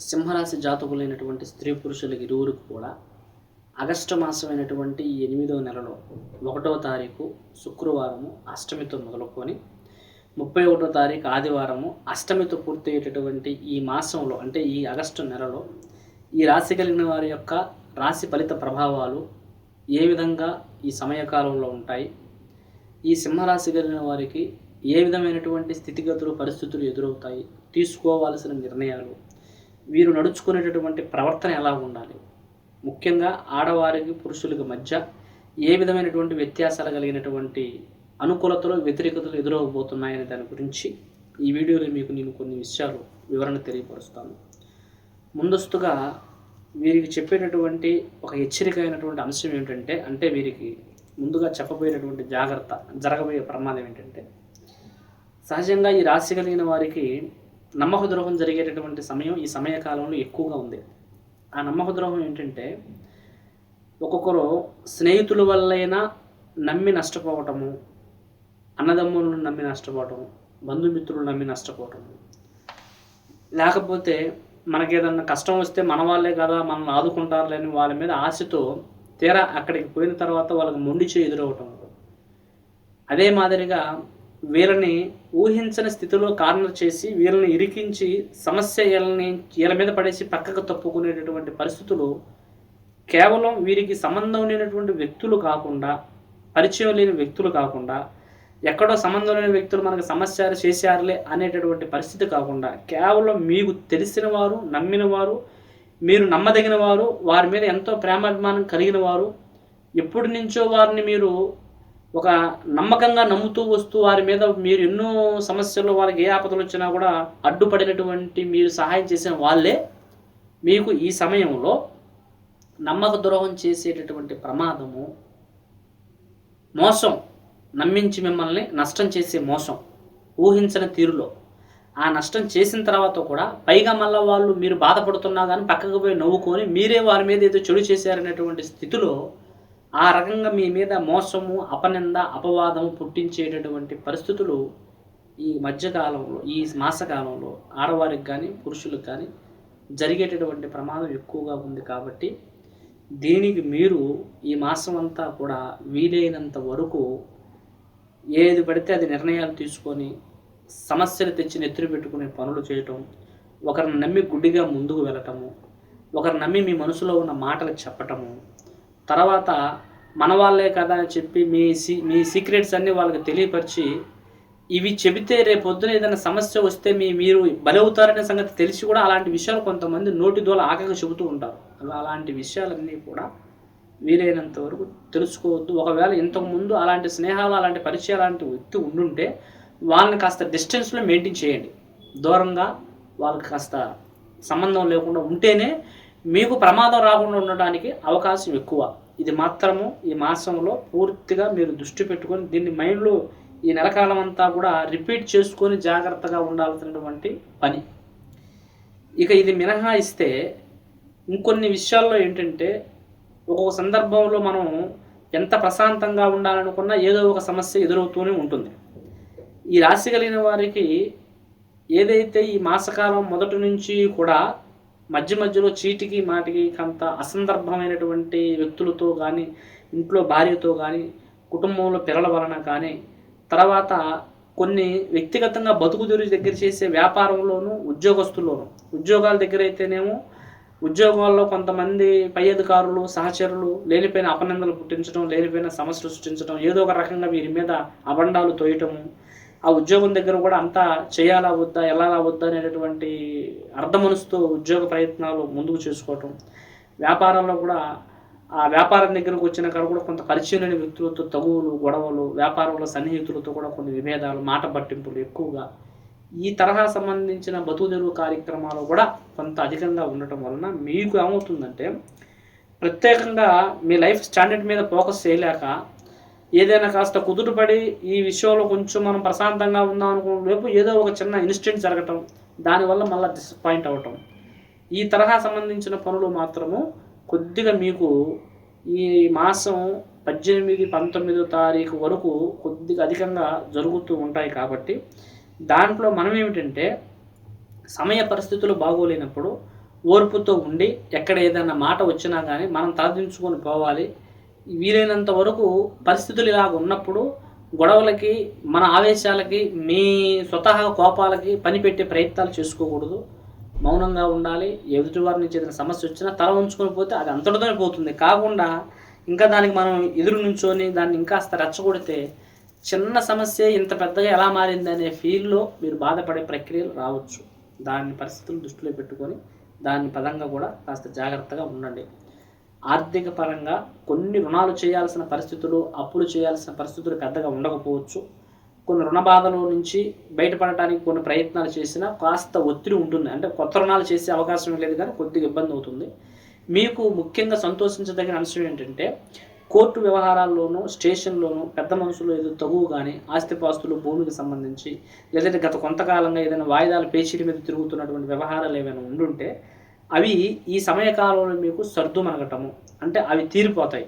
సింహరాశి జాతకులైనటువంటి స్త్రీ పురుషులకు ఇరువురికి కూడా ఆగస్టు మాసమైనటువంటి ఈ ఎనిమిదవ నెలలో ఒకటవ తారీఖు శుక్రవారము అష్టమితో మొదలుకొని ముప్పై ఒకటో తారీఖు ఆదివారము అష్టమితో పూర్తయ్యేటటువంటి ఈ మాసంలో అంటే ఈ ఆగస్టు నెలలో ఈ రాశి కలిగిన వారి యొక్క రాశి ఫలిత ప్రభావాలు ఏ విధంగా ఈ సమయకాలంలో ఉంటాయి? ఈ సింహరాశి కలిగిన వారికి ఏ విధమైనటువంటి స్థితిగతులు పరిస్థితులు ఎదురవుతాయి? తీసుకోవాల్సిన నిర్ణయాలు వీరు నడుచుకునేటటువంటి ప్రవర్తన ఎలా ఉండాలి? ముఖ్యంగా ఆడవారికి పురుషులకి మధ్య ఏ విధమైనటువంటి వ్యత్యాసాలు కలిగినటువంటి అనుకూలతలు వ్యతిరేకతలు ఎదురవబోతున్నాయనే దాని గురించి ఈ వీడియోలో మీకు నేను కొన్ని విషయాలు వివరణ తెలియపరుస్తాను. ముందస్తుగా వీరికి చెప్పేటటువంటి ఒక హెచ్చరిక అయినటువంటి అంశం ఏంటంటే అంటే వీరికి ముందుగా చెప్పబోయేటటువంటి జాగ్రత్త జరగబోయే ప్రమాదం ఏంటంటే సహజంగా ఈ రాశి కలిగిన వారికి నమ్మక ద్రోహం జరిగేటటువంటి సమయం ఈ సమయకాలంలో ఎక్కువగా ఉంది. ఆ నమ్మక ద్రోహం ఏంటంటే ఒక్కొక్కరు స్నేహితుల వల్లైనా నమ్మి నష్టపోవటము అన్నదమ్ములను నమ్మి నష్టపోవటం బంధుమిత్రులు నమ్మి నష్టపోవటము. లేకపోతే మనకేదన్నా కష్టం వస్తే మన వాళ్ళే కదా మనల్ని ఆదుకుంటారులేని వాళ్ళ మీద ఆశతో తీరా అక్కడికి పోయిన తర్వాత వాళ్ళకి మొండి చేయి ఎదురవటం అదే మాదిరిగా వీళ్ళని ఊహించని స్థితిలో కార్నర్ చేసి వీళ్ళని ఇరికించి సమస్య వీళ్ళని వీళ్ళ మీద పడేసి పక్కకు తప్పుకునేటటువంటి పరిస్థితులు కేవలం వీరికి సంబంధం లేనటువంటి వ్యక్తులు కాకుండా పరిచయం లేని వ్యక్తులు కాకుండా ఎక్కడో సంబంధం లేని వ్యక్తులు మనకు సమస్య చేశారులే అనేటటువంటి పరిస్థితి కాకుండా కేవలం మీకు తెలిసిన వారు నమ్మిన వారు మీరు నమ్మదగిన వారు వారి మీద ఎంతో ప్రేమాభిమానం కలిగిన వారు ఎప్పటి నుంచో వారిని మీరు ఒక నమ్మకంగా నమ్ముతూ వస్తూ వారి మీద మీరు ఎన్నో సమస్యలు వారికి ఏ ఆపదలు వచ్చినా కూడా అడ్డుపడినటువంటి మీరు సహాయం చేసిన వాళ్ళే మీకు ఈ సమయంలో నమ్మక ద్రోహం చేసేటటువంటి ప్రమాదము మోసం నమ్మించి మిమ్మల్ని నష్టం చేసే మోసం ఊహించని తీరులో. ఆ నష్టం చేసిన తర్వాత కూడా పైగా మళ్ళీ వాళ్ళు మీరు బాధపడుతున్నా కానీ పక్కకు పోయి నవ్వుకొని మీరే వారి మీద ఏదో చెడు చేశారనేటువంటి స్థితిలో ఆ రకంగా మీ మీద మోసము అపనింద అపవాదము పుట్టించేటటువంటి పరిస్థితులు ఈ మధ్యకాలంలో ఈ మాసకాలంలో ఆడవారికి కానీ పురుషులకు కానీ జరిగేటటువంటి ప్రమాదం ఎక్కువగా ఉంది కాబట్టి దీనికి మీరు ఈ మాసం అంతా కూడా వీలైనంత వరకు ఏది పడితే అది నిర్ణయాలు తీసుకొని సమస్యలు తెచ్చి నెత్తురు పెట్టుకునే పనులు చేయటం ఒకరిని నమ్మి గుడ్డిగా ముందుకు వెళ్ళటము ఒకరిని నమ్మి మీ మనసులో ఉన్న మాటలు చెప్పటము తర్వాత మన వాళ్ళే కదా అని చెప్పి మీ సీ మీ సీక్రెట్స్ అన్నీ వాళ్ళకి తెలియపరిచి ఇవి చెబితే రేపొద్దున ఏదైనా సమస్య వస్తే మీ మీరు బలవుతారనే సంగతి తెలిసి కూడా అలాంటి విషయాలు కొంతమంది నోటి దోల ఆకగా చెబుతూ ఉంటారు. అలా అలాంటి విషయాలన్నీ కూడా వీలైనంత వరకు తెలుసుకోవద్దు. ఒకవేళ ఇంతకుముందు అలాంటి స్నేహాలు అలాంటి పరిచయాలు అలాంటి వ్యక్తి ఉండుంటే వాళ్ళని కాస్త డిస్టెన్స్లో మెయింటైన్ చేయండి. దూరంగా వాళ్ళకి కాస్త సంబంధం లేకుండా ఉంటేనే మీకు ప్రమాదం రాకుండా ఉండడానికి అవకాశం ఎక్కువ. ఇది మాత్రము ఈ మాసంలో పూర్తిగా మీరు దృష్టి పెట్టుకొని దీన్ని మైండ్లో ఈ నెలకాలం అంతా కూడా రిపీట్ చేసుకొని జాగ్రత్తగా ఉండాల్సినటువంటి పని. ఇక ఇది మినహాయిస్తే ఇంకొన్ని విషయాల్లో ఏంటంటే ఒక్కొక్క సందర్భంలో మనం ఎంత ప్రశాంతంగా ఉండాలనుకున్నా ఏదో ఒక సమస్య ఎదురవుతూనే ఉంటుంది. ఈ రాశి కలిగిన వారికి ఏదైతే ఈ మాసకాలం మొదటి నుంచి కూడా మధ్య మధ్యలో చీటికి మాటికి కొంత అసందర్భమైనటువంటి వ్యక్తులతో కానీ ఇంట్లో భార్యతో కానీ కుటుంబంలో పిల్లల వలన కానీ తర్వాత కొన్ని వ్యక్తిగతంగా బతుకు తెరువు దగ్గర చేసే వ్యాపారంలోనూ ఉద్యోగస్తుల్లోనూ. ఉద్యోగాల దగ్గర అయితేనేమో ఉద్యోగాల్లో కొంతమంది పై అధికారులు సహచరులు లేనిపోయిన అపనందలు పుట్టించడం లేనిపోయిన సమస్యలు సృష్టించడం ఏదో ఒక రకంగా వీరి మీద అబండాలు తోయటము ఆ ఉద్యోగం దగ్గర కూడా అంతా చేయాలా వద్దా ఎలా వద్దా అనేటటువంటి అర్థమనుస్తూ ఉద్యోగ ప్రయత్నాలు ముందుకు చేసుకోవటం. వ్యాపారంలో కూడా ఆ వ్యాపారం దగ్గరకు వచ్చిన కాడ కూడా కొంత పరిచయం లేని వ్యక్తులతో తగువులు గొడవలు వ్యాపారంలో సన్నిహితులతో కూడా కొన్ని విభేదాలు మాట పట్టింపులు ఎక్కువగా ఈ తరహా సంబంధించిన బతుకు తెరువు కార్యక్రమాలు కూడా కొంత అధికంగా ఉండటం వలన మీకు ఏమవుతుందంటే ప్రత్యేకంగా మీ లైఫ్ స్టాండర్డ్ మీద ఫోకస్ చేయలేక ఏదైనా కాస్త కుదుటపడి ఈ విషయంలో కొంచెం మనం ప్రశాంతంగా ఉందాం అనుకున్న రేపు ఏదో ఒక చిన్న ఇన్సిడెంట్ జరగటం దానివల్ల మళ్ళీ డిసప్పాయింట్ అవ్వటం ఈ తరహా సంబంధించిన పనులు మాత్రము కొద్దిగా మీకు ఈ మాసం పద్దెనిమిది పంతొమ్మిదో తారీఖు వరకు కొద్దిగా అధికంగా జరుగుతూ ఉంటాయి కాబట్టి దాంట్లో మనం ఏమిటంటే సమయ పరిస్థితులు బాగోలేనప్పుడు ఓర్పుతో ఉండి ఎక్కడ ఏదైనా మాట వచ్చినా కానీ మనం తలదించుకొని పోవాలి. వీలైనంత వరకు పరిస్థితులు ఇలాగ ఉన్నప్పుడు గొడవలకి మన ఆవేశాలకి మీ స్వతహా కోపాలకి పనిపెట్టే ప్రయత్నాలు చేసుకోకూడదు. మౌనంగా ఉండాలి. ఎదుటివారి నుంచి ఏదైనా సమస్య వచ్చినా తల ఉంచుకొని పోతే అది అంతటితోనే పోతుంది. కాకుండా ఇంకా దానికి మనం ఎదురు నుంచొని దాన్ని ఇంకాస్త రెచ్చగొడితే చిన్న సమస్య ఇంత పెద్దగా ఎలా మారింది అనే ఫీల్లో మీరు బాధపడే ప్రక్రియలు రావచ్చు. దాని పరిస్థితులు దృష్టిలో పెట్టుకొని దాని పదంగా కూడా కాస్త జాగ్రత్తగా ఉండండి. ఆర్థిక పరంగా కొన్ని రుణాలు చేయాల్సిన పరిస్థితులు అప్పులు చేయాల్సిన పరిస్థితులు పెద్దగా ఉండకపోవచ్చు. కొన్ని రుణ బాధల నుంచి బయటపడటానికి కొన్ని ప్రయత్నాలు చేసినా కాస్త ఒత్తిడి ఉంటుంది. అంటే కొత్త రుణాలు చేసే అవకాశం లేదు కానీ కొద్దిగా ఇబ్బంది అవుతుంది. మీకు ముఖ్యంగా సంతోషించదగిన అంశం ఏంటంటే కోర్టు వ్యవహారాల్లోనూ స్టేషన్లోనూ పెద్ద మనుషులు ఏదో తగువు కానీ ఆస్తిపాస్తులు భూమికి సంబంధించి లేదంటే గత కొంతకాలంగా ఏదైనా వాయిదాల పేచీల మీద తిరుగుతున్నటువంటి వ్యవహారాలు ఏమైనా ఉండుంటే అవి ఈ సమయకాలంలో మీకు సర్దుమనగటము అంటే అవి తీరిపోతాయి.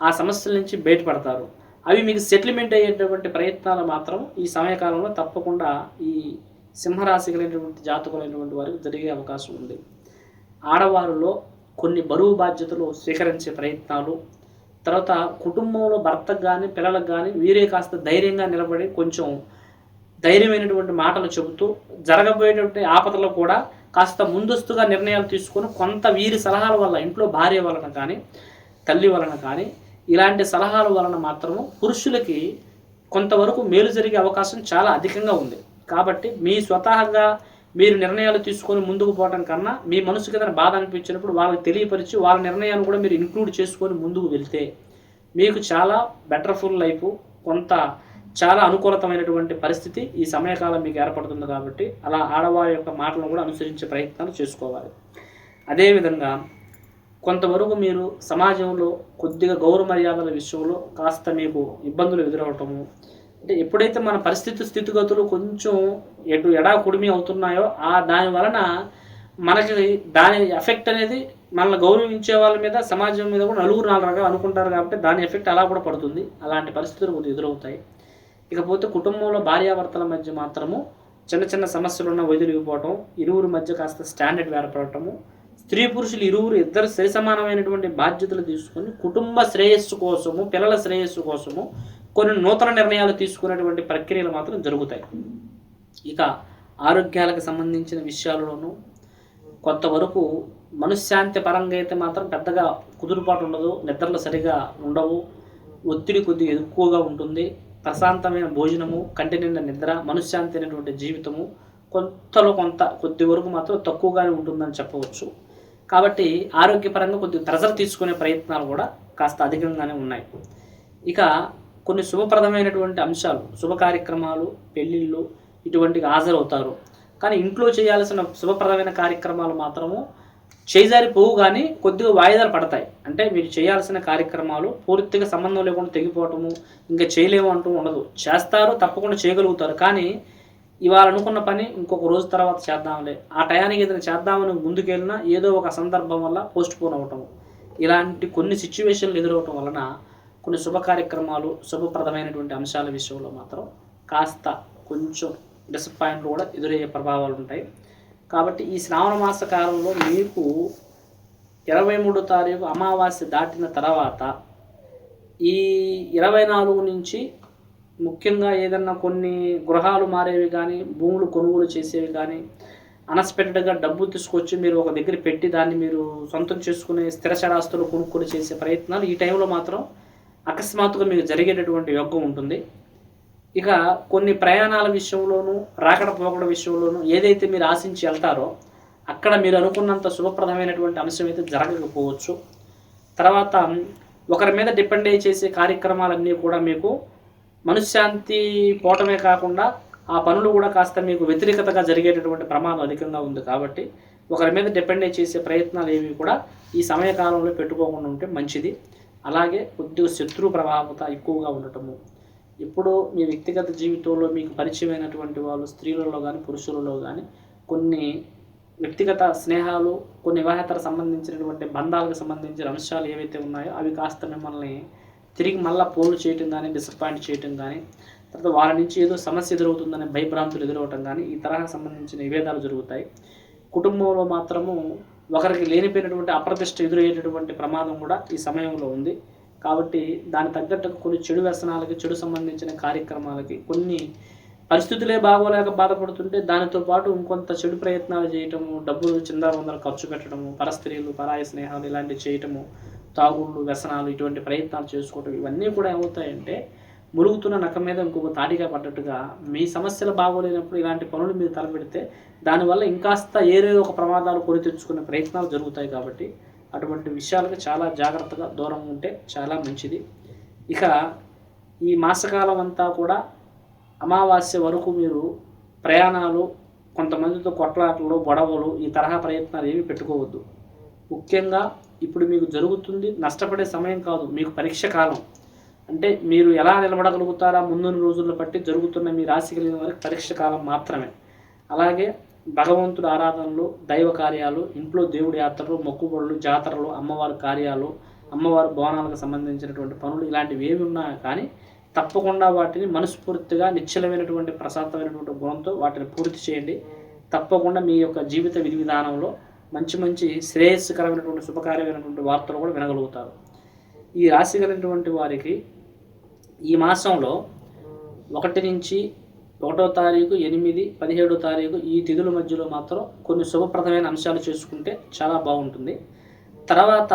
ఆ సమస్యల నుంచి బయటపడతారు. అవి మీకు సెటిల్మెంట్ అయ్యేటటువంటి ప్రయత్నాలు మాత్రం ఈ సమయకాలంలో తప్పకుండా ఈ సింహరాశి కలిగినటువంటి జాతకులైనటువంటి వారికి జరిగే అవకాశం ఉంది. ఆడవారిలో కొన్ని బరువు బాధ్యతలు స్వీకరించే ప్రయత్నాలు తర్వాత కుటుంబంలో భర్తకు కానీ పిల్లలకు కానీ వీరే కాస్త ధైర్యంగా నిలబడి కొంచెం ధైర్యమైనటువంటి మాటలు చెబుతూ జరగబోయేటువంటి ఆపదలు కూడా కాస్త ముందస్తుగా నిర్ణయాలు తీసుకొని కొంత వీరి సలహాల వల్ల ఇంట్లో భార్య వలన కానీ తల్లి వలన కానీ ఇలాంటి సలహాల వలన మాత్రము పురుషులకి కొంతవరకు మేలు జరిగే అవకాశం చాలా అధికంగా ఉంది. కాబట్టి మీ స్వతహాగా మీరు నిర్ణయాలు తీసుకొని ముందుకు పోవడం కన్నా మీ మనసుకి ఏదైనా బాధ అనిపించినప్పుడు వాళ్ళకి తెలియపరిచి వాళ్ళ నిర్ణయాన్ని కూడా మీరు ఇంక్లూడ్ చేసుకొని ముందుకు వెళ్తే మీకు చాలా బెటర్ఫుల్ లైఫ్ కొంత చాలా అనుకూలతమైనటువంటి పరిస్థితి ఈ సమయకాలం మీకు ఏర్పడుతుంది కాబట్టి అలా ఆడవారి యొక్క మాటలను కూడా అనుసరించే ప్రయత్నాలు చేసుకోవాలి. అదేవిధంగా కొంతవరకు మీరు సమాజంలో కొద్దిగా గౌరవ మర్యాదల విషయంలో కాస్త మీకు ఇబ్బందులు ఎదురవటము అంటే ఎప్పుడైతే మన పరిస్థితి స్థితిగతులు కొంచెం ఎటు ఎడా కుడిమి అవుతున్నాయో ఆ దాని వలన మనకి దాని ఎఫెక్ట్ అనేది మనల్ని గౌరవించే వాళ్ళ మీద సమాజం మీద కూడా నలుగురు నాలుగు రకాలు అనుకుంటారు కాబట్టి దాని ఎఫెక్ట్ అలా కూడా పడుతుంది. అలాంటి పరిస్థితులు కొద్దిగా ఎదురవుతాయి. ఇకపోతే కుటుంబంలో భార్యాభర్తల మధ్య మాత్రము చిన్న చిన్న సమస్యలున్న వదిలిగిపోవటం ఇరువురి మధ్య కాస్త స్టాండర్డ్ వేరపడటము స్త్రీ పురుషులు ఇరువురు ఇద్దరు సరి సమానమైనటువంటి బాధ్యతలు తీసుకొని కుటుంబ శ్రేయస్సు కోసము పిల్లల శ్రేయస్సు కోసము కొన్ని నూతన నిర్ణయాలు తీసుకునేటువంటి ప్రక్రియలు మాత్రం జరుగుతాయి. ఇక ఆరోగ్యాలకు సంబంధించిన విషయాలలోనూ కొంతవరకు మనశ్శాంతి పరంగా అయితే మాత్రం పెద్దగా కుదురుపాటు ఉండదు నిద్రలు సరిగా ఉండవు ఒత్తిడి కొద్దిగా ఎక్కువగా ఉంటుంది. ప్రశాంతమైన భోజనము కంటి నిండా నిద్ర మనశ్శాంతి అయినటువంటి జీవితము కొంతలో కొంత కొద్ది వరకు మాత్రం తక్కువగానే ఉంటుందని చెప్పవచ్చు. కాబట్టి ఆరోగ్యపరంగా కొద్దిగా ప్రెజర్ తీసుకునే ప్రయత్నాలు కూడా కాస్త అధికంగానే ఉన్నాయి. ఇక కొన్ని శుభప్రదమైనటువంటి అంశాలు శుభ కార్యక్రమాలు పెళ్ళిళ్ళు ఇటువంటివి హాజరవుతారు. కానీ ఇంట్లో చేయాల్సిన శుభప్రదమైన కార్యక్రమాలు మాత్రము చేజారి పోవు కానీ కొద్దిగా వాయిదాలు పడతాయి. అంటే మీరు చేయాల్సిన కార్యక్రమాలు పూర్తిగా సంబంధం లేకుండా తెగిపోవటము ఇంకా చేయలేము అంటూ ఉండదు. చేస్తారు తప్పకుండా చేయగలుగుతారు. కానీ ఇవాళ అనుకున్న పని ఇంకొక రోజు తర్వాత చేద్దాంలే. ఆ టయానికి ఏదైనా చేద్దామని ముందుకెళ్ళినా ఏదో ఒక సందర్భం వల్ల పోస్ట్ పోన్ అవ్వటము. ఇలాంటి కొన్ని సిచ్యువేషన్లు ఎదురవటం వలన కొన్ని శుభ కార్యక్రమాలు శుభప్రదమైనటువంటి అంశాల విషయంలో మాత్రం కాస్త కొంచెం డిసప్పాయింట్లు కూడా ఎదురయ్యే ప్రభావాలు ఉంటాయి. కాబట్టి ఈ శ్రావణ మాస కాలంలో మీకు ఇరవై మూడో తారీఖు అమావాస్య దాటిన తర్వాత ఈ ఇరవై నాలుగు నుంచి ముఖ్యంగా ఏదన్నా కొన్ని గృహాలు మారేవి కానీ భూములు కొనుగోలు చేసేవి కానీ అన్ఎక్స్పెక్టెడ్గా డబ్బు తీసుకొచ్చి మీరు ఒక దగ్గర పెట్టి దాన్ని మీరు సొంతం చేసుకునే స్థిరచరాస్తులు కొనుక్కొని చేసే ప్రయత్నాలు ఈ టైంలో మాత్రం అకస్మాత్తుగా మీకు జరిగేటటువంటి యోగం ఉంటుంది. ఇక కొన్ని ప్రయాణాల విషయంలోనూ రాకడ పోకడ విషయంలోనూ ఏదైతే మీరు ఆశించి వెళ్తారో అక్కడ మీరు అనుకున్నంత శుభప్రదమైనటువంటి అంశం అయితే జరగకపోవచ్చు. తర్వాత ఒకరి మీద డిపెండ్ అయ్యి చేసే కార్యక్రమాలన్నీ కూడా మీకు మనశ్శాంతి పోవటమే కాకుండా ఆ పనులు కూడా కాస్త మీకు వ్యతిరేకతగా జరిగేటటువంటి ప్రమాదం అధికంగా ఉంది కాబట్టి ఒకరి మీద డిపెండ్ చేసే ప్రయత్నాలు ఏవి కూడా ఈ సమయకాలంలో పెట్టుకోకుండా ఉంటే మంచిది. అలాగే కొద్దిగా శత్రు ప్రభావత ఎక్కువగా ఉండటము ఇప్పుడు మీ వ్యక్తిగత జీవితంలో మీకు పరిచయమైనటువంటి వాళ్ళు స్త్రీలలో కానీ పురుషులలో కానీ కొన్ని వ్యక్తిగత స్నేహాలు కొన్ని వివాహేతర సంబంధించినటువంటి బంధాలకు సంబంధించిన అంశాలు ఏవైతే ఉన్నాయో అవి కాస్త మిమ్మల్ని తిరిగి మళ్ళీ పోలు చేయటం కానీ డిసప్పాయింట్ చేయటం కానీ తర్వాత వారి నుంచి ఏదో సమస్య ఎదురవుతుందనే భయభ్రాంతులు ఎదురవటం కానీ ఈ తరహా సంబంధించిన విభేదాలు జరుగుతాయి. కుటుంబంలో మాత్రము ఒకరికి లేనిపోయినటువంటి అప్రతిష్ట ఎదురయ్యేటటువంటి ప్రమాదం కూడా ఈ సమయంలో ఉంది. కాబట్టి దాని తగ్గట్టుగా కొన్ని చెడు వ్యసనాలకి చెడు సంబంధించిన కార్యక్రమాలకి కొన్ని పరిస్థితులే బాగోలేక బాధపడుతుంటే దానితో పాటు ఇంకొంత చెడు ప్రయత్నాలు చేయటము డబ్బులు చిందాబందలు ఖర్చు పెట్టడము పరస్త్రీలు పరాయ స్నేహాలు ఇలాంటివి చేయటము తాగుళ్ళు వ్యసనాలు ఇటువంటి ప్రయత్నాలు చేసుకోవటం ఇవన్నీ కూడా ఏమవుతాయంటే మురుగుతున్న నక్క మీద ఇంకొక తాటిగా పడ్డట్టుగా మీ సమస్యలు బాగోలేనప్పుడు ఇలాంటి పనులు మీరు తలపెడితే దానివల్ల ఇంకాస్త ఏరే ఒక ప్రమాదాలు కొని తెచ్చుకునే ప్రయత్నాలు జరుగుతాయి కాబట్టి అటువంటి విషయాలకు చాలా జాగ్రత్తగా దూరం ఉంటే చాలా మంచిది. ఇక ఈ మాసకాలం అంతా కూడా అమావాస్య వరకు మీరు ప్రయాణాలు కొంతమందితో కొట్లాటలు గొడవలు ఈ తరహా ప్రయత్నాలు ఏమి పెట్టుకోవద్దు. ముఖ్యంగా ఇప్పుడు మీకు జరుగుతుంది నష్టపడే సమయం కాదు మీకు పరీక్ష కాలం. అంటే మీరు ఎలా నిలబడగలుగుతారా ముందున్న రోజుల్లో బట్టి జరుగుతున్న మీ రాశి కలిగిన వారికి పరీక్ష కాలం మాత్రమే. అలాగే భగవంతుడు ఆరాధనలు దైవ కార్యాలు ఇంట్లో దేవుడి యాత్రలు మొక్కుబడులు జాతరలు అమ్మవారి కార్యాలు అమ్మవారి భవనాలకు సంబంధించినటువంటి పనులు ఇలాంటివి ఏమి ఉన్నా కానీ తప్పకుండా వాటిని మనస్ఫూర్తిగా నిశ్చలమైనటువంటి ప్రశాంతమైనటువంటి గుణంతో వాటిని పూర్తి చేయండి. తప్పకుండా మీ యొక్క జీవిత విధి విధానంలో మంచి మంచి శ్రేయస్కరమైనటువంటి శుభకార్యమైనటువంటి వార్తలు కూడా వినగలుగుతారు. ఈ రాశి కలిగినటువంటి వారికి ఈ మాసంలో ఒకటి నుంచి ఒకటో తారీఖు ఎనిమిది పదిహేడో తారీఖు ఈ తిథుల మధ్యలో మాత్రం కొన్ని శుభప్రదమైన అంశాలు చేసుకుంటే చాలా బాగుంటుంది. తర్వాత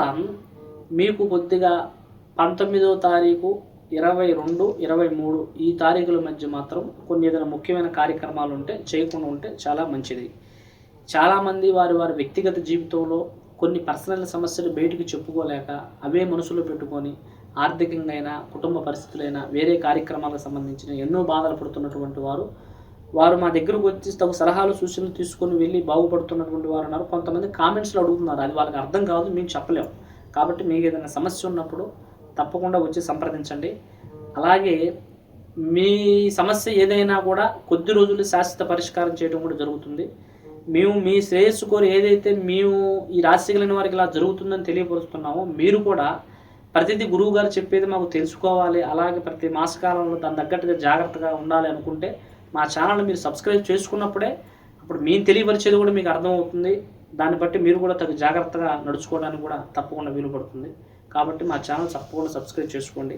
మీకు కొద్దిగా పంతొమ్మిదో తారీఖు ఇరవై రెండు ఇరవై మూడు ఈ తారీఖుల మధ్య మాత్రం కొన్ని ఏదైనా ముఖ్యమైన కార్యక్రమాలు ఉంటే చేయకుండా ఉంటే చాలా మంచిది. చాలామంది వారి వారి వ్యక్తిగత జీవితంలో కొన్ని పర్సనల్ సమస్యలు బయటికి చెప్పుకోలేక అవే మనసులో పెట్టుకొని ఆర్థికంగా అయినా కుటుంబ పరిస్థితులైనా వేరే కార్యక్రమాలకు సంబంధించిన ఎన్నో బాధలు పడుతున్నటువంటి వారు వారు మా దగ్గరకు వచ్చి తగు సలహాలు సూచనలు తీసుకొని వెళ్ళి బాగుపడుతున్నటువంటి వారు ఉన్నారు. కొంతమంది కామెంట్స్లో అడుగుతున్నారు. అది వాళ్ళకి అర్థం కాదు మేము చెప్పలేము కాబట్టి మీకు ఏదైనా సమస్య ఉన్నప్పుడు తప్పకుండా వచ్చి సంప్రదించండి. అలాగే మీ సమస్య ఏదైనా కూడా కొద్ది రోజులు శాశ్వత పరిష్కారం చేయడం కూడా జరుగుతుంది. మేము మీ శ్రేయస్సు కోరి ఏదైతే మేము ఈ రాశి కలిగిన వారికి ఇలా జరుగుతుందని తెలియపరుస్తున్నామో మీరు కూడా ప్రతిదీ గురువు గారు చెప్పేది మాకు తెలుసుకోవాలి. అలాగే ప్రతి మాసకాలంలో దాని తగ్గట్టుగా జాగ్రత్తగా ఉండాలి అనుకుంటే మా ఛానల్ మీరు సబ్స్క్రైబ్ చేసుకున్నప్పుడే అప్పుడు మేము తెలియపరిచేది కూడా మీకు అర్థమవుతుంది. దాన్ని బట్టి మీరు కూడా తగు జాగ్రత్తగా నడుచుకోవడానికి కూడా తప్పకుండా వీలు పడుతుంది కాబట్టి మా ఛానల్ తప్పకుండా సబ్స్క్రైబ్ చేసుకోండి.